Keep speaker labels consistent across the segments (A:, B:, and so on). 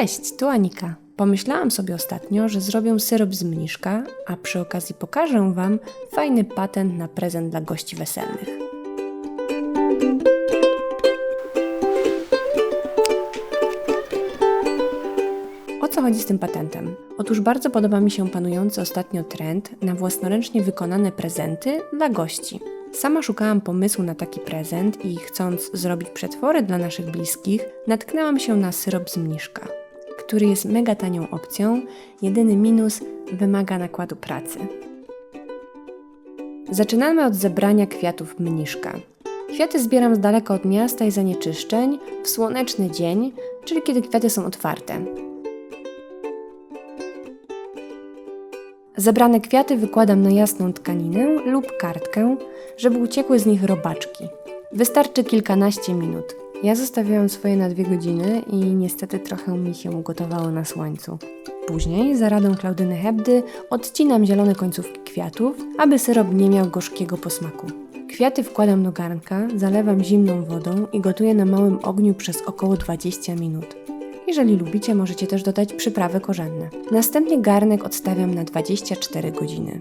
A: Cześć, tu Anika. Pomyślałam sobie ostatnio, że zrobię syrop z mniszka, a przy okazji pokażę Wam fajny patent na prezent dla gości weselnych. O co chodzi z tym patentem? Otóż bardzo podoba mi się panujący ostatnio trend na własnoręcznie wykonane prezenty dla gości. Sama szukałam pomysłu na taki prezent i chcąc zrobić przetwory dla naszych bliskich, natknęłam się na syrop z mniszka, który jest mega tanią opcją, jedyny minus wymaga nakładu pracy. Zaczynamy od zebrania kwiatów mniszka. Kwiaty zbieram z daleka od miasta i zanieczyszczeń w słoneczny dzień, czyli kiedy kwiaty są otwarte. Zebrane kwiaty wykładam na jasną tkaninę lub kartkę, żeby uciekły z nich robaczki. Wystarczy kilkanaście minut. Ja zostawiałam swoje na dwie godziny i niestety trochę mi się ugotowało na słońcu. Później, za radą Klaudyny Hebdy, odcinam zielone końcówki kwiatów, aby syrop nie miał gorzkiego posmaku. Kwiaty wkładam do garnka, zalewam zimną wodą i gotuję na małym ogniu przez około 20 minut. Jeżeli lubicie, możecie też dodać przyprawy korzenne. Następnie garnek odstawiam na 24 godziny.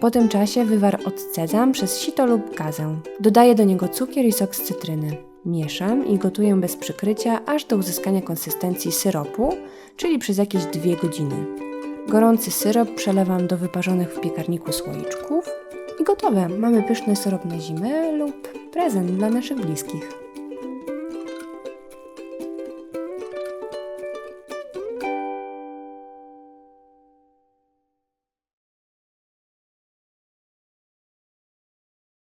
A: Po tym czasie wywar odcedzam przez sito lub gazę. Dodaję do niego cukier i sok z cytryny. Mieszam i gotuję bez przykrycia aż do uzyskania konsystencji syropu, czyli przez jakieś 2 godziny. Gorący syrop przelewam do wyparzonych w piekarniku słoiczków i gotowe. Mamy pyszny syrop na zimę lub prezent dla naszych bliskich.